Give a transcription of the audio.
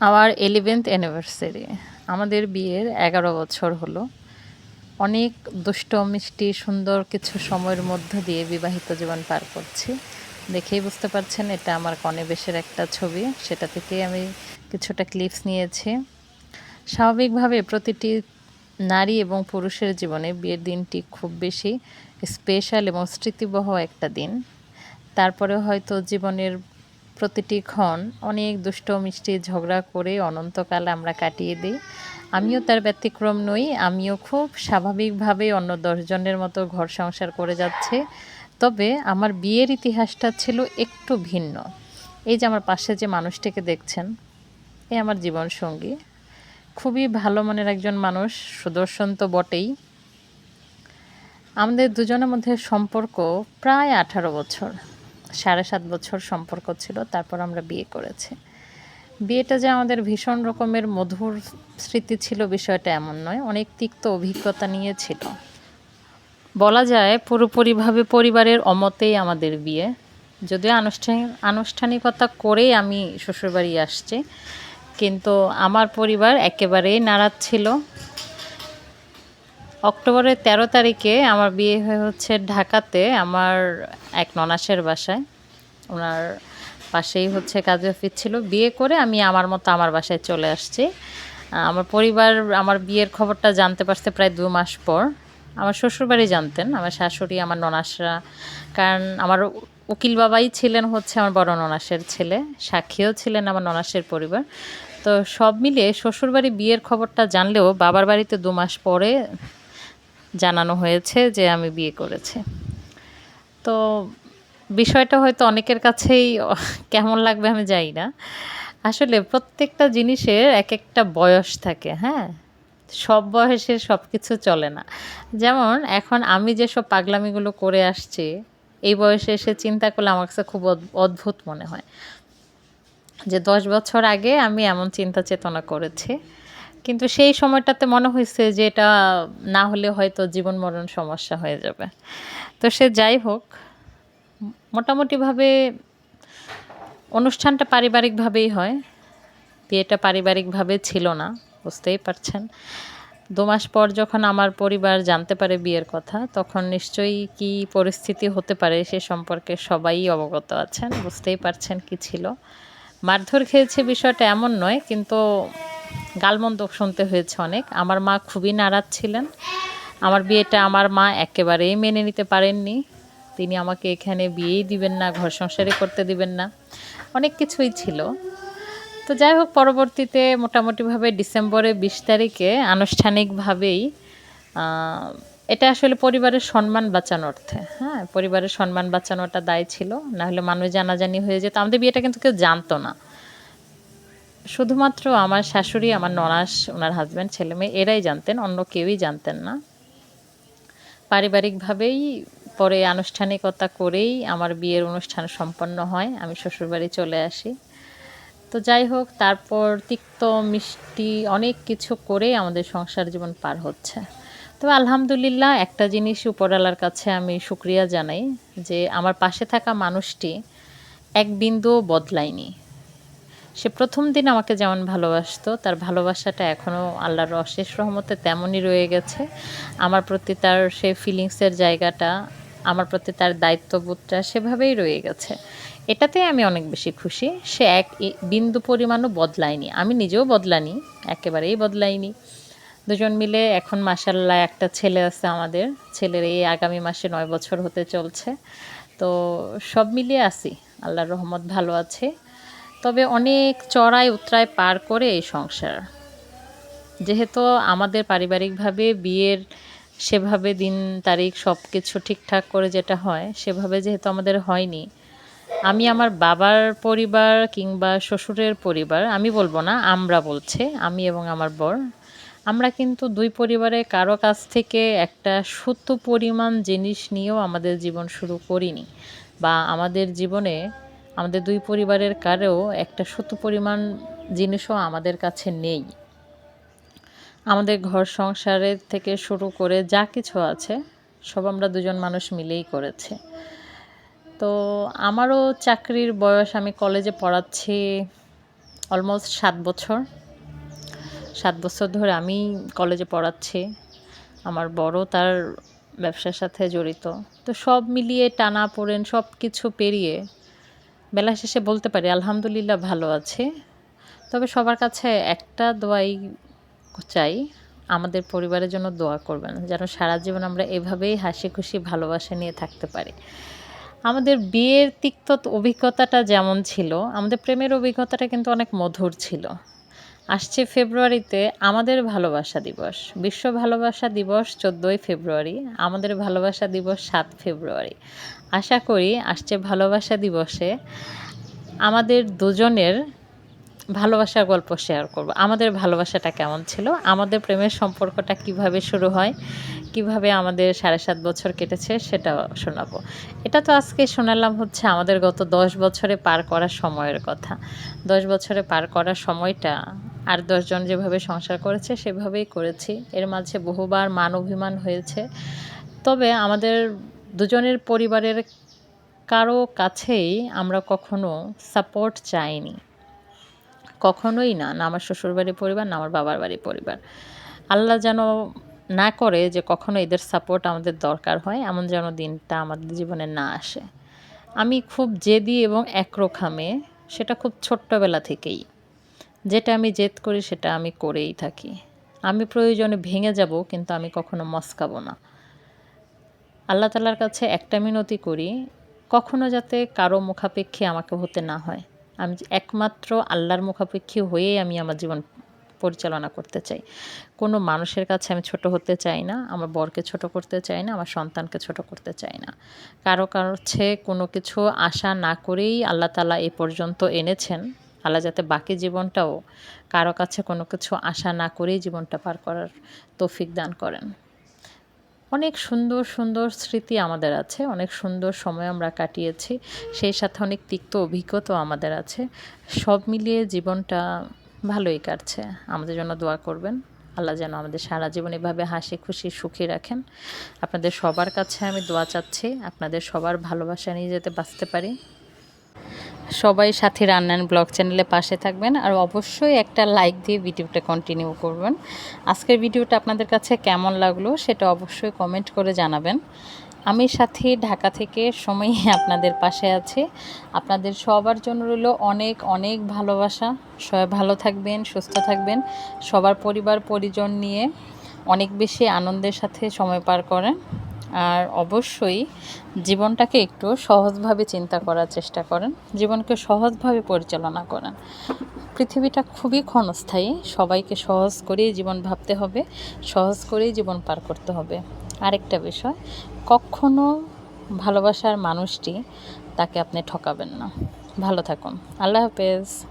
আমার eleventh anniversary আমাদের বিয়ের এগারো বছর হলো। অনেক দুষ্ট, মিষ্টি, সুন্দর কিছু সময়ের মধ্য দিয়ে বিবাহিত জীবন পার করছি। দেখেই বুঝতে পারছেন, এটা আমার কনে বেশের একটা ছবি। সেটা থেকে আমি কিছুটা ক্লিপস নিয়েছি। স্বাভাবিকভাবে প্রতিটি নারী এবং পুরুষের জীবনে বিয়ের দিনটি খুব বেশি স্পেশাল এবং স্মৃতিবহ একটা দিন। তারপরে হয়তো জীবনের প্রতিটি ক্ষণ অনেক দুষ্ট মিষ্টি ঝগড়া করে অনন্তকাল আমরা কাটিয়ে দিই। আমিও তার ব্যতিক্রম নই, আমিও খুব স্বাভাবিকভাবে অন্য দশজনের মতো ঘর সংসার করে যাচ্ছে। তবে আমার বিয়ের ইতিহাসটা ছিল একটু ভিন্ন। এই যে আমার পাশে যে মানুষটিকে দেখছেন, এ আমার জীবনসঙ্গী খুবই ভালো মনের একজন মানুষ, সুদর্শন তো বটেই। আমাদের দুজনের মধ্যে সম্পর্ক প্রায় আঠারো বছর। সাড়ে সাত বছর সম্পর্ক ছিল, তারপর আমরা বিয়ে করেছি। বিয়েটা যে আমাদের ভীষণ রকমের মধুর স্মৃতি ছিল বিষয়টা এমন নয়, অনেক তিক্ত অভিজ্ঞতা নিয়েছিল বলা যায় পুরোপুরিভাবে পরিবারের অমতেই আমাদের বিয়ে। যদিও আনুষ্ঠানিক আনুষ্ঠানিকতা করেই আমি শ্বশুরবাড়ি আসছি, কিন্তু আমার পরিবার একেবারেই নারাজ ছিল। অক্টোবরের তেরো তারিখে আমার বিয়ে হয়ে হচ্ছে ঢাকাতে, আমার এক ননাসের বাসায়। ওনার পাশেই হচ্ছে কাজে অফিস ছিল। বিয়ে করে আমি আমার মতো আমার বাসায় চলে আসছি। আমার পরিবার, আমার বিয়ের খবরটা জানতে পারছে প্রায় দু মাস পর। আমার শ্বশুরবাড়ি জানতেন, আমার শাশুড়ি, আমার ননাসরা। কারণ আমার উকিল বাবাই ছিলেন হচ্ছে আমার বড় ননাসের ছেলে, সাক্ষীও ছিলেন আমার ননাসের পরিবার। তো সব মিলে শ্বশুরবাড়ি বিয়ের খবরটা জানলেও বাবার বাড়িতে দু মাস পরে জানানো হয়েছে যে আমি বিয়ে করেছি। তো বিষয়টা হয়তো অনেকের কাছেই কেমন লাগবে আমি জানি না। আসলে প্রত্যেকটা জিনিসের এক একটা বয়স থাকে হ্যাঁ? সব বয়সে সব কিছু চলে না। যেমন এখন আমি যেসব পাগলামিগুলো করে আসছি, এই বয়সে এসে চিন্তা করলে আমার কাছে খুব অদ্ভুত মনে হয়। যে দশ বছর আগে আমি এমন চিন্তা চেতনা করেছি কিন্তু সেই সময়টাতে মনে হয়েছে যে এটা না হলে হয়তো জীবন মরণ সমস্যা হয়ে যাবে। তো সে যাই হোক, মোটামুটিভাবে অনুষ্ঠানটা পারিবারিকভাবেই হয়। বিয়েটা পারিবারিকভাবে ছিল না, বুঝতেই পারছেন। দু মাস পর যখন আমার পরিবার জানতে পারে বিয়ের কথা, তখন নিশ্চয়ই কি পরিস্থিতি হতে পারে সে সম্পর্কে সবাই অবগত আছেন, বুঝতেই পারছেন কি ছিল। মারধর খেয়েছে বিষয়টা এমন নয়, কিন্তু গালমন্দ শুনতে হয়েছে অনেক। আমার মা খুবই নারাজ ছিলেন। আমার বিয়েটা আমার মা একেবারেই মেনে নিতে পারেননি। তিনি আমাকে এখানে বিয়েই দিবেন না, ঘর সংসারই করতে দিবেন না। অনেক কিছুই ছিল। তো যাই হোক, পরবর্তীতে মোটামুটিভাবে ডিসেম্বরের বিশ তারিখে আনুষ্ঠানিকভাবেই এটা আসলে পরিবারের সম্মান বাঁচানোর অর্থে। হ্যাঁ পরিবারের সম্মান বাঁচানোটা দায় ছিল, না হলে মানুষ জানাজানি হয়ে যেত। আমাদের বিয়েটা কিন্তু কেউ জানতো না। শুধুমাত্র আমার শাশুড়ি, আমার ননাস, ওনার হাজব্যান্ড ছেলে মেয়ে, এরাই জানতেন, অন্য কেউই জানতেন না। পারিবারিকভাবেই পরে আনুষ্ঠানিকতা করেই আমার বিয়ের অনুষ্ঠান সম্পন্ন হয়, আমি শ্বশুরবাড়ি চলে আসি। তো যাই হোক, তারপর তিক্ত মিষ্টি অনেক কিছু করে আমাদের সংসার জীবন পার হচ্ছে। তবে আলহামদুলিল্লাহ একটা জিনিস উপরালার কাছে আমি সুক্রিয়া জানাই যে আমার পাশে থাকা মানুষটি এক বিন্দুও বদলায়নি। সে প্রথম দিন আমাকে যেমন ভালোবাসতো, তার ভালোবাসাটা এখনও আল্লাহর অশেষ রহমতে তেমনই রয়ে গেছে। আমার প্রতি তার সে ফিলিংসের জায়গাটা, আমার প্রতি তার দায়িত্ববোধটা সেভাবেই রয়ে গেছে। এটাতে আমি অনেক বেশি খুশি। সে এক বিন্দু পরিমাণও বদলায়নি। আমি নিজেও বদলানি, একেবারেই বদলাইনি দুজন মিলে এখন মাসাল্লাহ একটা ছেলে আছে আমাদের। ছেলের এই আগামী মাসে নয় বছর হতে চলছে। তো সব মিলিয়ে আসি আল্লাহর রহমত ভালো আছে। তবে অনেক চড়াই উতরায় পার করে এই সংসার। যেহেতু আমাদের পারিবারিকভাবে বিয়ের সেভাবে দিন, তারিখ সব কিছু ঠিকঠাক করে যেটা হয়, সেভাবে যেহেতু আমাদের হয়নি। আমি আমার বাবার পরিবার কিংবা শ্বশুরের পরিবার, আমি বলব না, আমরা বলছে, আমি এবং আমার বর আমরা কিন্তু দুই পরিবারে কারও কাছ থেকে একটা সত্য পরিমাণ জিনিস নিয়েও আমাদের জীবন শুরু করিনি বা আমাদের জীবনে আমাদের দুই পরিবারের কারেও একটা সত্য পরিমাণ জিনিসও আমাদের কাছে নেই। আমাদের ঘর সংসারের থেকে শুরু করে যা কিছু আছে সব আমরা দুজন মানুষ মিলেই করেছে। তো আমারও চাকরির বয়স আমি কলেজে পড়াচ্ছি অলমোস্ট সাত বছর। সাত বছর ধরে আমি কলেজে পড়াচ্ছি। আমার বড় তার ব্যবসার সাথে জড়িত। তো সব মিলিয়ে টানা পড়েন, সব কিছু পেরিয়ে বেলা শেষে বলতে পারি আলহামদুলিল্লাহ ভালো আছে। তবে সবার কাছে একটা দোয়াই চাই, আমাদের পরিবারের জন্য দোয়া করবেন, যেন সারা জীবন আমরা এভাবেই হাসি খুশি, ভালোবাসা নিয়ে থাকতে পারি। আমাদের বিয়ের তিক্ত অভিজ্ঞতাটা যেমন ছিল, আমাদের প্রেমের অভিজ্ঞতাটা কিন্তু অনেক মধুর ছিল। আসছে ফেব্রুয়ারিতে আমাদের ভালোবাসা দিবস। বিশ্ব ভালোবাসা দিবস চোদ্দোই ফেব্রুয়ারি, আমাদের ভালোবাসা দিবস সাত ফেব্রুয়ারি। আশা করি আসছে ভালোবাসা দিবসে আমাদের দুজনের ভালোবাসার গল্প শেয়ার করব। আমাদের ভালোবাসাটা কেমন ছিল? আমাদের প্রেমের সম্পর্কটা কীভাবে শুরু হয়? কীভাবে আমাদের সাড়ে সাত বছর কেটেছে সেটা শোনাবো। এটা তো আজকে শোনালাম হচ্ছে আমাদের গত দশ বছরে পার করা সময়ের কথা। দশ বছরে পার করার সময়টা আর দশজন যেভাবে সংসার করেছে, সেভাবেই করেছি। এর মাঝে বহুবার মান অভিমান হয়েছে। তবে আমাদের দুজনের পরিবারের কারও কাছেই আমরা কখনো সাপোর্ট চাইনি। কখনোই না না আমার শ্বশুরবাড়ির পরিবার, না আমার বাবার বাড়ির পরিবার। আল্লাহ যেন না করে যে কখনো এদের সাপোর্ট আমাদের দরকার হয়, এমন যেন দিনটা আমাদের জীবনে না আসে। আমি খুব জেদি এবং একরোখা মেয়ে, সেটা খুব ছোট্টবেলা থেকেই। যেটা আমি জেদ করি সেটা আমি করেই থাকি। আমি প্রয়োজনে ভেঙে যাব, কিন্তু আমি কখনো মস্কাবো না। আল্লাহ তালার কাছে একটা মিনতি করি, কখনো যাতে কারও মুখাপেক্ষী আমাকে হতে না হয়। আমি একমাত্র আল্লাহর মুখাপেক্ষী হয়েই আমি আমার জীবন পরিচালনা করতে চাই। কোনো মানুষের কাছে আমি ছোট হতে চাই না, আমার বরকে ছোট করতে চাই না, আমার সন্তানকে ছোট করতে চাই না। কারও কাছে কোনো কিছু আশা না করেই আল্লাহ তালা এ পর্যন্ত এনেছেন। আল্লাহ যাতে বাকি জীবনটাও কারও কাছে কোনো কিছু আশা না করেই জীবনটা পার করার তৌফিক দান করেন। অনেক সুন্দর সুন্দর স্মৃতি আমাদের আছে, অনেক সুন্দর সময় আমরা কাটিয়েছি, সেই সাথে অনেক তিক্ত অভিজ্ঞতাও আমাদের আছে। সব মিলিয়ে জীবনটা ভালোই কাটছে। আমাদের জন্য দোয়া করবেন। আল্লাহ যেন আমাদের সারা জীবন এভাবে হাসি খুশি সুখী রাখেন। আপনাদের সবার কাছে আমি দোয়া চাচ্ছি, আপনাদের সবার ভালোবাসা নিয়ে যেতে বাঁচতে পারি। সবাই সাথী রান্নান ব্লগ চ্যানেলে পাশে থাকবেন আর অবশ্যই একটা লাইক দিয়ে ভিডিওটা কন্টিনিউ করবেন। আজকের ভিডিওটা আপনাদের কাছে কেমন লাগল সেটা অবশ্যই কমেন্ট করে জানাবেন। আমি সাথে ঢাকা থেকে সময় আপনাদের পাশে আছি। আপনাদের সবার জন্য রইল অনেক অনেক ভালোবাসা। সবাই ভালো থাকবেন, সুস্থ থাকবেন। সবার পরিবার, পরিজন নিয়ে অনেক বেশি আনন্দের সাথে সময় পার করেন। আর অবশ্যই জীবনটাকে একটু সহজভাবে চিন্তা করার চেষ্টা করেন, জীবনকে সহজভাবে পরিচালনা করেন। পৃথিবীটা খুবই ক্ষণস্থায়ী, সবাইকে সহজ করেই জীবন ভাবতে হবে, সহজ করেই জীবন পার করতে হবে। আরেকটা বিষয়, কখনো ভালোবাসার মানুষটি তাকে আপনি ঠকাবেন না। ভালো থাকুন। আল্লাহ হাফেজ।